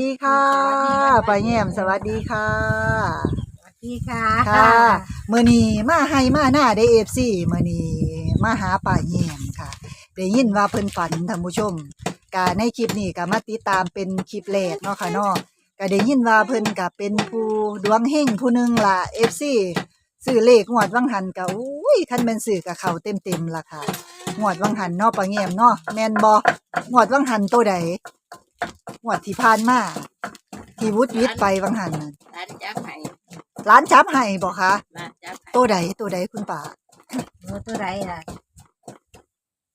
ดีค่ะสวัสดีค่ะป้าแย้มสวัสดีค่ะ สวัสดีค่ะค่ะมื้อนี้มาให้มาหน้าได้ FC มื้อนี้มาหาป้าแย้มค่ะได้ยินว่าเพิ่นฝันท่านผู้ชมก็ในคลิปนี้ก็มาติดตามเป็นคลิปแรกเนาะค่ะเนาะก็ได้ยินว่าเพิ่นก็เป็นผู้ดวงเฮงผู้หนึงล่ะ FC ซื้อเลขงวดวังหันก็อุ้ยคันแม่นซื้อก็เข้าเต็มๆล่ะค่ะงวดวังหันเนาะป้าแย้มเนาะแม่นบ่งวดวังหันตัวใด งวดที่ผ่านมาที่วุฒิวิทย์ไปวังหันน่ะร้านจับไห้ร้านจับให้บ่คะร้านจับไห้ตัวใดตัวใดคุณป่าโอ้ตัวใดล่ะ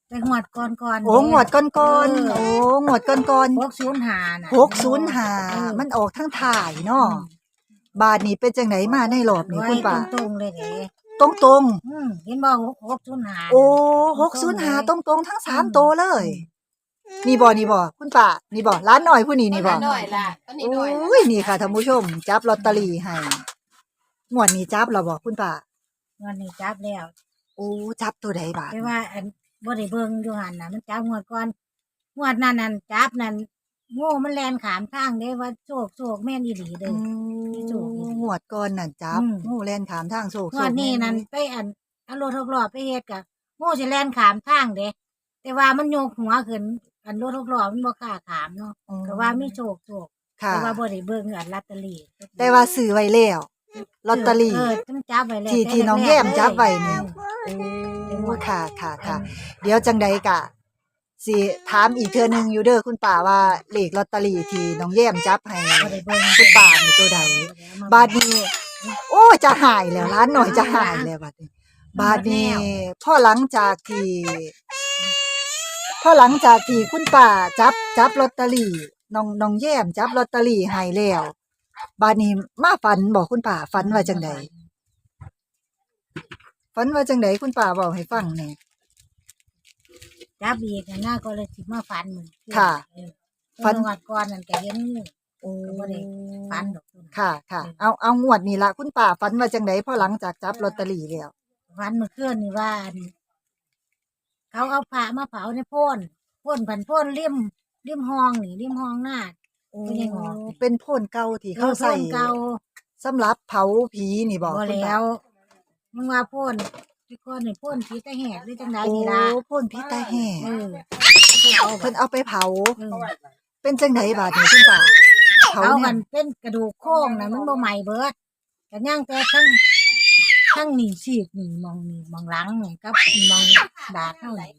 ไปหวดก่อนก่อนโอ้งวดก้อนก้อนๆเอโอ้องวดก้อนก้อนหกศูนย์หาน่ะหกศูนย์หาเออมันออกทั้งถ่ายเนาะบาทนี้เป็นจังไหนมาในรอบนี้ไว้คุณป่าตรงๆเลยเด้ตรงตรงอืมเห็นบ่หกศูนย์หาๆโอ้หกศูนย์หาตรงตรงๆทั้งสามตัวเลย นี่บ่นี่บ่คุณป่านี่บ่ร้านหน่อยผู้นี้นี่บ่หน่อยล่ะก็นี่หน่อยโอ้ยนี่ค่ะท่านผู้ชม จับลอตเตอรี่ให้งวดนี้จับแล้วบ่คุณป่าวันนี้จับแล้วโอ้จับตัวใดบาทแต่ว่าอันบ่ได้เบิ่งอยู่หั่นน่ะมันจับงวดก่อนงวดนั้นนั่นจับนั่นโง่มันแล่นขามทางเด้ว่าโชคโชคแม่นอีหลีเด้อือมถูกอีกงวดก่อนน่ะจับอืมงูแล่นขามทางโศกงวดนี้นั่นไปอันเอารถหกล้อไปเฮ็ดกะโง่สิแล่นขามทางเด้แต่ว่ามันโยกหัวขึ้น อันรถหกล้อมันบ่กล้าขามเนาะก็ว่ามีโชคโชคค่ะแต่ว่าบ่ได้เบิ่งอันลอตเตอรี่แต่ว่าซื้อไว้แล้วลอตเตอรี่ เออต้องจับไว้แล้วที่แต่ที่น้องรกๆแย้มจับไว้นี่เออโอ้ค่ะค่ะค่ะ เดี๋ยวจังใดกะสิถามอีกเทื่อหนึงอยู่เด้อคุณป่าว่าเลขลอตเตอรี่ที่น้องแย้มจับให้บ่ได้เบิ่งคุณป่านี่ตัวใด บาดนี้ โอ้จะหายแล้วร้านหน่อยจะหายแล้วบาดนี้บาดนี้พ่อหลังจากที่ พ่อหลังจากที่คุณป่าจับจับลอตเตอรี่น้องน้องแย้มจับลอตเตอรี่ให้แล้วบาดนี้มาฝันบอกคุณป่าฝันว่าจังใดฝันว่าจังใดคุณป่าบอกให้ฟังแหน่จับอีกอันน่าก็เลยสิมาฟันเหมือนค่ะเออฟันจังหวัดก่อนนั่นก็เห็นงูโอ้ก็บ่ได้ฟันดอกตัวนั้นค่ะค่ะ เอาเอางวดนี่ละคุณป่าฝันว่าจังใดพอหลังจากจับลอตเตอรี่แล้วฟันเมื่อคืนนี่ว่าอัน เขาเอาผ้ามาเผาในโพ่นโพ่นผันโพ่นริมริมห้องนี่ริมห้องหน้าไม่ได้งอก เป็นโพ่นเก่าที่เขาใส่โพ่นเก่าสำหรับเผาผีนี่บอกบ่คุณแล้ป่าวมึงว่าโพ่นที่ก้อนนี่โพ่นผีตะแหกหรือจังไดโอ้นี่ล่ะโพ่นผีตาแห่เออเพิ่นเอาไปเผา เออเป็นจังไดบาดนี้คุณป่าเผาเอาเนี่มัยนเป็นกระดูกโครงน่ะมันบ่ใหม่เบิดก็ย่างแต่ทั้ง ทั้งนี่ซีกนี่มองนี่มองหลังนี่กับมองดาดเท่านี่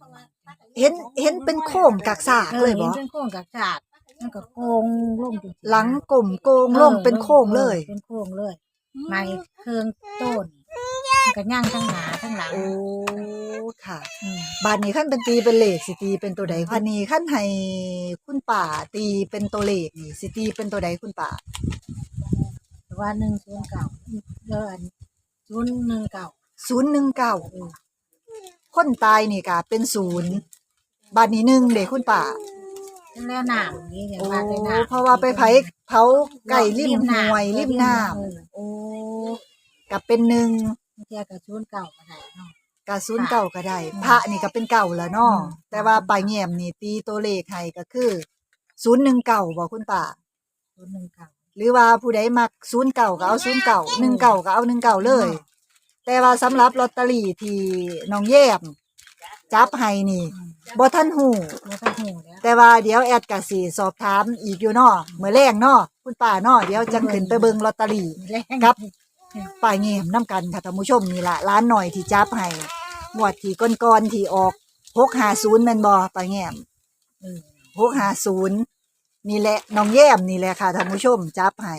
เห็นเห็นเป็นโค้งกักซากเอเลอยเห็บ่นเป็นโครงกับจาดมันก็โกงลงจริงๆหลังกลมโกงลงเป็นโค้งเลย เป็นโค้งเลยไม่เครื่องต้นมันก็ย่างทั้งหนาทั้งหลังโอ้ค่ะอืมบาดนี้ขั้นเป็นตีเป็นเลขสิตีเป็นตัวใดพันนี้ขั้นให้คุณป่าตีเป็นตัวเลขนี่สิตีเป็นตัวใดคุณป่าแต่ว่าหนึ่งศูนย์เก่าเดิน ศูนย์หนึ่งเก่าศูนย์หนึ่งเก้าคนตายนี่กะเป็นศูนย์บาดนี้หนึ่งเด็กคุณป่าแล้วหนามนี่อย่างโอ้ว่าไปหนามเพราะว่าไปเผาเผาไก่ริมห้วยริมน้เออำโอ้กับเป็นหนึ่งบางทีก็ศูนย์เก่าก็ได้เนาะ กับศูนย์เก่าก็ได้อืมพระนี่ก็เป็นเก่าแล้วเนาะอืม แต่ว่าปลายแง่มนี่ตีตัวเลขให้ก็คือศูนย์หนึ่งเก่าบอกคุณป่า ศูนย์หนึ่งเก่า หรือว่าผู้ใดมักศูนย์เก่าก็เอาศูนย์เก่าหนึ่งเก่าก็เอาหนึ่งเก่าเลยอืมแต่ว่าสำหรับลอตเตอรี่ที่น้องแย้มจับให้นี่อืมบ่ทันหูแล้วก็หูแล้วแต่ว่าเดี๋ยวแอดกะสิสอบถามอีกอยู่เนาะเมื่อแรงเนาะคุณป้าเนาะเดี๋ยวจังขึ้นไปเบิ่งลอตเตอรี่แรงครับป้ายเงียมน้ำกันค่ะท่านผู้ชมนี่ละร้านหน่อยที่จับให้งวดที่ก้อนๆที่ออก650แม่นบ่ป้ายเงียมเออ650นี่ แหละน้องแย้มนี่แหละค่ะท่านผู้ชมจับให้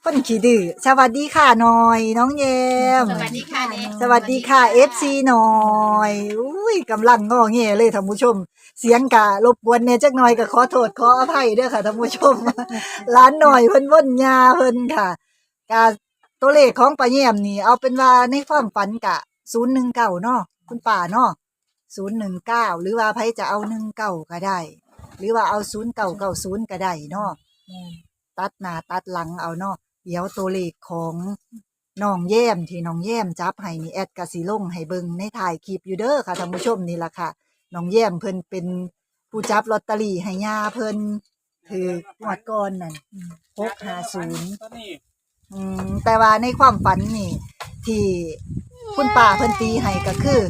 เพิ่นขี้ดื้อสวัสดีค่ะหน่อย น้องแย้มสวัสดีค่ะเด็กสวัสดีค่ะ FC หน่อยอุ้ยกำลังงอแงเลยท่านผู้ชม เสียงกะรบกวนเนี่ยจักหน่อยก็ขอโทษขออภัยเด้อค่ะท่านผู้ชมร้านหน่อยเพิ่นว่นยาเพิ่นค่ะกะตัวเลขของป้าแย้มนี่ เอาเป็นว่าในความฝันกะ019เนาะคุณป้าเนาะ019หรือว่าไผจะเอา19ก็ได้ หรือว่าเอา0990ก็ได้เนาะแม่นตัดหน้าตัดหลังเอาเนาะเดี๋ยวตัวเลขของน้องแย้มที่น้องแย้มจับให้นี่แอดกะสิลงให้เบิ่งในถ่ายคลิปอยู่เด้อค่ะท่านผู้ชมนี่ล่ะค่ะน้องแย้มเพิ่นเป็นผู้จับลอตเตอรี่ให้ย่าเพิ่นถืองวดก่อนนั่น650อืมแต่ว่าในความฝันนี่ ที่คุณป้าเพิ่นตีให้ก็คือ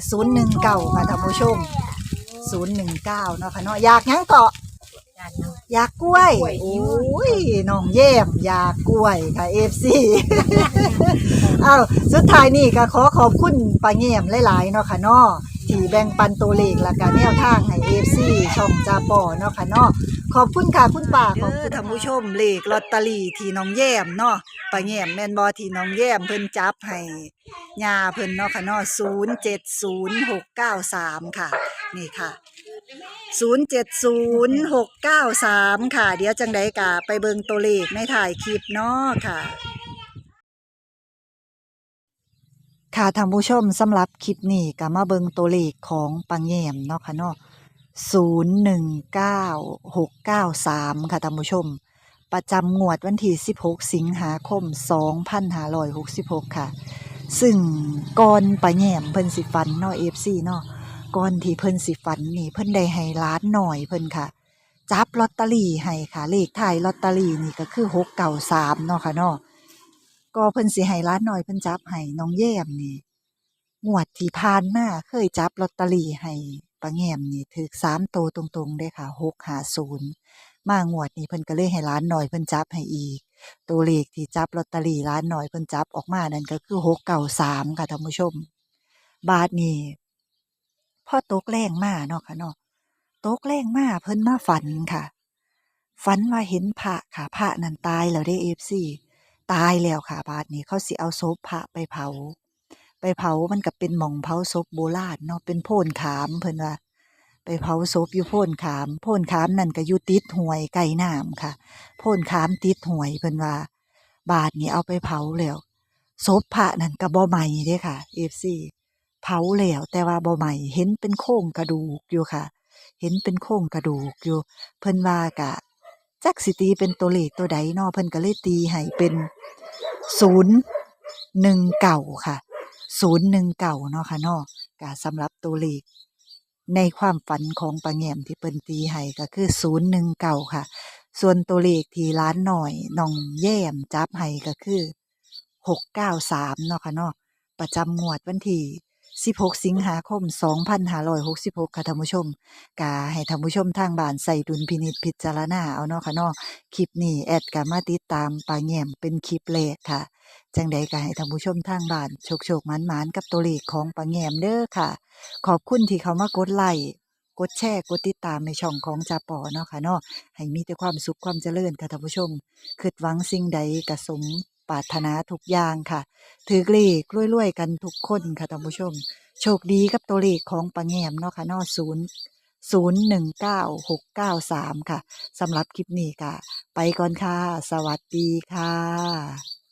019ค่ะท่านผู้ชม 019เนาะค่ะเนาะอยากหยังเกาะญาติเนาะอยากกล้วยโอ้ยน้องเยี่ยมอยากกล้วยค่ะเอฟซีอ้าวสุดท้ายนี่ก็ขอขอบคุณป้าเงียมหลายๆเนาะค่ะเนาะที่แบ่งปันตัวเลขและก็แนวทางให้เอฟซีช่องจาปอเนาะค่ะเนาะ ขอบคุณค่ะคุณป้าขอบคุณท่านผู้ชมเลขลอตเตอรี่ที่น้องแย้มเนาะป้าเงียมแม่นบ่ที่น้องแย้มเพิ่นจับให้ยาเพิ่นเนาะค่ะเนาะ070693ค่ะ นี่ค่ะ070693ค่ะ เดี๋ยวจังใดกะไปเบิงตัวเลขในถ่ายคลิปเนาะค่ะค่ะท่านผู้ชมสำหรับคลิปนี้ก็มาเบิงตัวเลขของปังแยมเนาะค่ะเนาะ 019693 ค่ะท่านผู้ชม ประจำงวดวันที่ 16 สิงหาคม 2566 ค่ะ ซึ่งก่อนปังแยมเพิ่นสิฟันเนาะ FC เนาะก่อนที่เพิ่นสิฝันนี่เพิ่นได้ให้ล้านหน่อยเพิ่นค่ะ จับลอตเตอรี่ให้ค่ะ เลขท้ายลอตเตอรี่นี่ก็คือ693เนาะค่ะเนาะก็เพิ่นสิให้ล้านหน่อยเพิ่นจับให้น้องแย้มนี่งวดที่ผ่านมาเคยจับลอตเตอรี่ให้ ป้าแงมนี่ถูก3โตวตรงๆเด้ค่ะ650มางวดนี้เพิ่นก็เลยให้ล้านหน่อยเพิ่นจับให้อีก ตัวเลขที่จับลอตเตอรี่ล้านหน่อยเพิ่นจับออกมานั่นก็คือ693ค่ะท่านผู้ชม บาทนี้พอตกแรงมาเนาะค่ะเนาะตกแรงมาเพิ่นมาฝันค่ะ ฝันว่าเห็นพระค่ะพระนั่นตายแล้วได้เอฟซีตายแล้วค่ะบาดนี้เขาสิเอาศพพระไปเผา ไปเผามันก็เป็นหม่องเผาศพโบราณเนาะเป็นโพนขามเพิ่นว่าไปเผาศพอยู่โพนขาม โพนขามนั่นก็อยู่ติดห้วยไก่น้ำค่ะ โพนขามติดห้วยเพิ่นว่า บาดนี้เอาไปเผาแล้วศพพระนั่นก็บ่ใหม่เด้ค่ะ FC เผาแล้วแต่ว่าบ่ใหม่เห็นเป็นโครงกระดูกอยู่ค่ะ เห็นเป็นโครงกระดูกอยู่ เพิ่นว่ากะจักสิตีเป็นตัวเลขตัวใดเนาะเพิ่นก็เลยตีให้เป็นศูนย์หนึ่งเก่าค่ะ ศูนย์หนึ่งเก่าเนาะค่ะเนาะกะสำหรับตัวเลขในความฝันของปาแงมที่เปิ้นตีให้ก็คือศูนย์หนึ่งเก่าค่ะ ส่วนตัวเลขที่ร้านหน่อยน้องแย้มจับให้ก็คือหกเก้าสามเนาะค่ะเนาะประจำงวดวันที่16 สิงหาคม 2566 ค่ะท่านผู้ชมกาให้ท่านผู้ชมทางบ้านใส่ดุลพินิจพิจารณาเอาเนาะค่ะเนาะคลิปนี้แอดก็มาติดตามปาแง้มเป็นคลิปแรกค่ะ จังใดก็ให้ท่านผู้ชมทางบ้านโชคโชคๆหมานๆกับตัวเลขของปาแงมเด้อค่ะ ขอบคุณที่เขามากดไลค์กดแชร์กดติดตามในช่องของจาปอเนาะค่ะเนาะให้มีแต่ความสุขความเจริญค่ะท่านผู้ชมคิดหวังสิ่งใดก็สมปรารถนาทุกอย่างค่ะ ถือเลขรวยๆกันทุกคนค่ะท่านผู้ชม โชคดีกับตัวเลขของปลาแงมเนาะค่ะเนาะศูนย์ศูนย์หนึ่งเก้าหกเก้าสามค่ะสำหรับคลิปนี้ค่ะ ไปก่อนค่ะ สวัสดีค่ะ